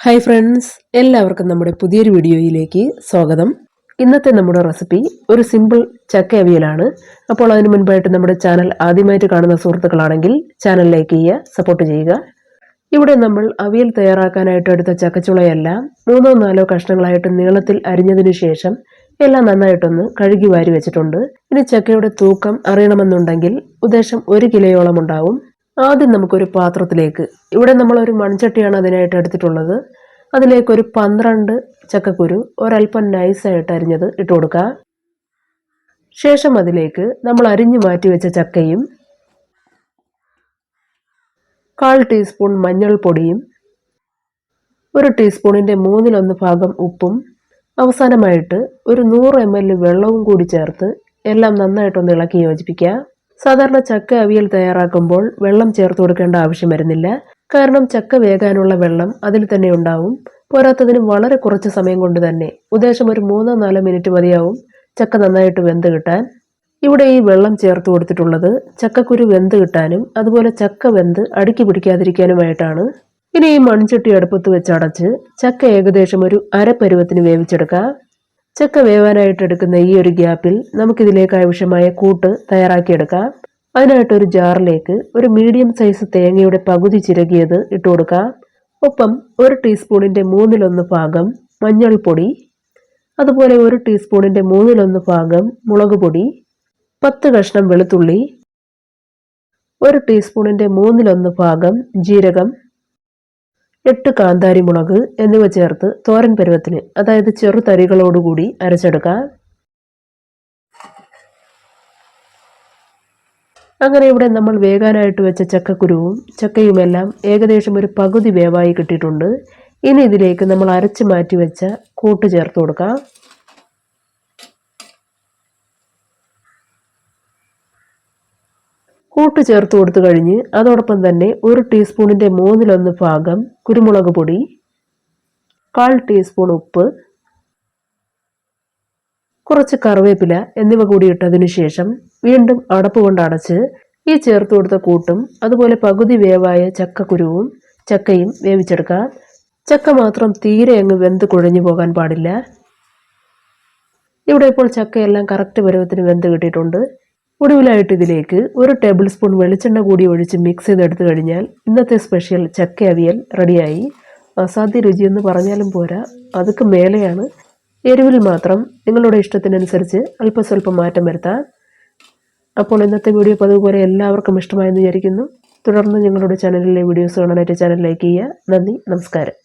Hi friends എല്ലാവർക്കും നമ്മുടെ പുതിയൊരു വീഡിയോയിലേക്ക് സ്വാഗതം. ഇന്നത്തെ നമ്മുടെ റെസിപ്പി ഒരു സിമ്പിൾ ചക്ക അവിയലാണ് അപ്പോൾ അതിന് മുൻപായിട്ട് നമ്മുടെ ചാനൽ ആദ്യമായിട്ട് കാണുന്ന സുഹൃത്തുക്കളാണെങ്കിൽ ചാനൽ ലൈക്ക് ചെയ്യുക സപ്പോർട്ട് ചെയ്യുക. ഇവിടെ നമ്മൾ അവിയൽ തയ്യാറാക്കാനായിട്ട് എടുത്ത ചക്കച്ചുളയെല്ലാം മൂന്നോ നാലോ കഷ്ണങ്ങളായിട്ട് നീളത്തിൽ അരിഞ്ഞതിനു ശേഷം എല്ലാം നന്നായിട്ടൊന്ന് കഴുകി വാരി വെച്ചിട്ടുണ്ട്. ഇനി ചക്കയുടെ തൂക്കം അറിയണമെന്നുണ്ടെങ്കിൽ ഉദ്ദേശം ഒരു കിലോയോളം ഉണ്ടാവും. ആദ്യം നമുക്കൊരു പാത്രത്തിലേക്ക് ഇവിടെ നമ്മളൊരു മൺചട്ടിയാണ് അതിനായിട്ട് എടുത്തിട്ടുള്ളത്. അതിലേക്ക് ഒരു പന്ത്രണ്ട് ചക്കക്കുരു ഒരല്പം നൈസായിട്ട് അരിഞ്ഞത് ഇട്ട് കൊടുക്കുക ശേഷം അതിലേക്ക് നമ്മൾ അരിഞ്ഞു മാറ്റി വെച്ച ചക്കയും കാൽ ടീസ്പൂൺ മഞ്ഞൾപ്പൊടിയും ഒരു ടീസ്പൂണിന്റെ മൂന്നിലൊന്ന് ഭാഗം ഉപ്പും അവസാനമായിട്ട് ഒരു നൂറ് എം എൽ വെള്ളവും കൂടി ചേർത്ത് എല്ലാം നന്നായിട്ടൊന്ന് ഇളക്കി യോജിപ്പിക്കുക സാധാരണ ചക്ക അവിയൽ തയ്യാറാക്കുമ്പോൾ വെള്ളം ചേർത്ത് കൊടുക്കേണ്ട ആവശ്യം വരുന്നില്ല. കാരണം ചക്ക വേകാനുള്ള വെള്ളം അതിൽ തന്നെ ഉണ്ടാവും. പോരാത്തതിന് വളരെ കുറച്ച് സമയം കൊണ്ട് തന്നെ ഉദ്ദേശം ഒരു മൂന്നോ നാലോ മിനിറ്റ് മതിയാവും ചക്ക നന്നായിട്ട് വെന്ത് കിട്ടാൻ. ഇവിടെ ഈ വെള്ളം ചേർത്ത് കൊടുത്തിട്ടുള്ളത് ചക്കക്കുരു വെന്ത് കിട്ടാനും അതുപോലെ ചക്ക വെന്ത് അടുക്കി പിടിക്കാതിരിക്കാനുമായിട്ടാണ്. ഇനി ഈ മൺചട്ടി അടുപ്പത്ത് വെച്ച് അടച്ച് ചക്ക ഏകദേശം ഒരു അരപ്പരുവത്തിന് വേവിച്ചെടുക്കാം. ചക്ക വേവാനായിട്ട് എടുക്കുന്ന ഈ ഒരു ഗ്യാപ്പിൽ നമുക്കിതിലേക്ക് ആവശ്യമായ കൂട്ട് തയ്യാറാക്കിയെടുക്കാം. അതിനായിട്ട് ഒരു ജാറിലേക്ക് ഒരു മീഡിയം സൈസ് തേങ്ങയുടെ പകുതി ചിരകിയത് ഇട്ട് കൊടുക്കാം. ഒപ്പം ഒരു ടീസ്പൂണിന്റെ മൂന്നിലൊന്ന് ഭാഗം മഞ്ഞൾപ്പൊടി അതുപോലെ ഒരു ടീസ്പൂണിന്റെ മൂന്നിലൊന്ന് ഭാഗം മുളക് പൊടി പത്ത് കഷ്ണം വെളുത്തുള്ളി ഒരു ടീസ്പൂണിന്റെ മൂന്നിലൊന്ന് ഭാഗം ജീരകം എട്ട് കാന്താരി മുളക് എന്നിവ ചേർത്ത് തോരൻ പരുവത്തിന് അതായത് ചെറു തരികളോടുകൂടി അരച്ചെടുക്കാം. അങ്ങനെ ഇവിടെ നമ്മൾ വേകാനായിട്ട് വെച്ച ചക്കക്കുരുവും ചക്കയുമെല്ലാം ഏകദേശം ഒരു പകുതി വേവായി കിട്ടിയിട്ടുണ്ട്. ഇനി ഇതിലേക്ക് നമ്മൾ അരച്ച് മാറ്റി വെച്ച കൂട്ട് ചേർത്ത് കൊടുക്കാം. കൂട്ട് ചേർത്ത് കൊടുത്തു കഴിഞ്ഞ് അതോടൊപ്പം തന്നെ ഒരു ടീസ്പൂണിന്റെ മൂന്നിലൊന്ന് ഭാഗം കുരുമുളക് പൊടി കാൽ ടീസ്പൂൺ ഉപ്പ് കുറച്ച് കറിവേപ്പില എന്നിവ കൂടി ഇട്ടതിനു ശേഷം വീണ്ടും അടപ്പ് കൊണ്ട് അടച്ച് ഈ ചേർത്ത് കൊടുത്ത കൂട്ടും അതുപോലെ പകുതി വേവായ ചക്കക്കുരുവും ചക്കയും വേവിച്ചെടുക്കാം. ചക്ക മാത്രം തീരെ അങ്ങ് വെന്ത് കുഴഞ്ഞു പോകാൻ പാടില്ല. ഇവിടെ ഇപ്പോൾ ചക്കയെല്ലാം കറക്റ്റ് പരുവത്തിന് വെന്ത് കിട്ടിയിട്ടുണ്ട്. ഒടുവിലായിട്ട് ഇതിലേക്ക് ഒരു ടേബിൾ സ്പൂൺ വെളിച്ചെണ്ണ കൂടി ഒഴിച്ച് മിക്സ് ചെയ്തെടുത്തു കഴിഞ്ഞാൽ ഇന്നത്തെ സ്പെഷ്യൽ ചക്ക അവിയൽ റെഡിയായി. അസാധ്യ രുചിയെന്ന് പറഞ്ഞാലും പോരാ അതൊക്കെ മേലെയാണ്. എരിവിൽ മാത്രം നിങ്ങളുടെ ഇഷ്ടത്തിനനുസരിച്ച് അല്പം അല്പസ്വല്പം മാറ്റം വരുത്താം. അപ്പോൾ ഇന്നത്തെ വീഡിയോ പതിവുപോലെ എല്ലാവർക്കും ഇഷ്ടമായെന്ന് വിചാരിക്കുന്നു. തുടർന്ന് ഞങ്ങളുടെ ചാനലിലെ വീഡിയോസ് കാണാനായിട്ട് ചാനൽ ലൈക്ക് ചെയ്യുക. നന്ദി നമസ്കാരം.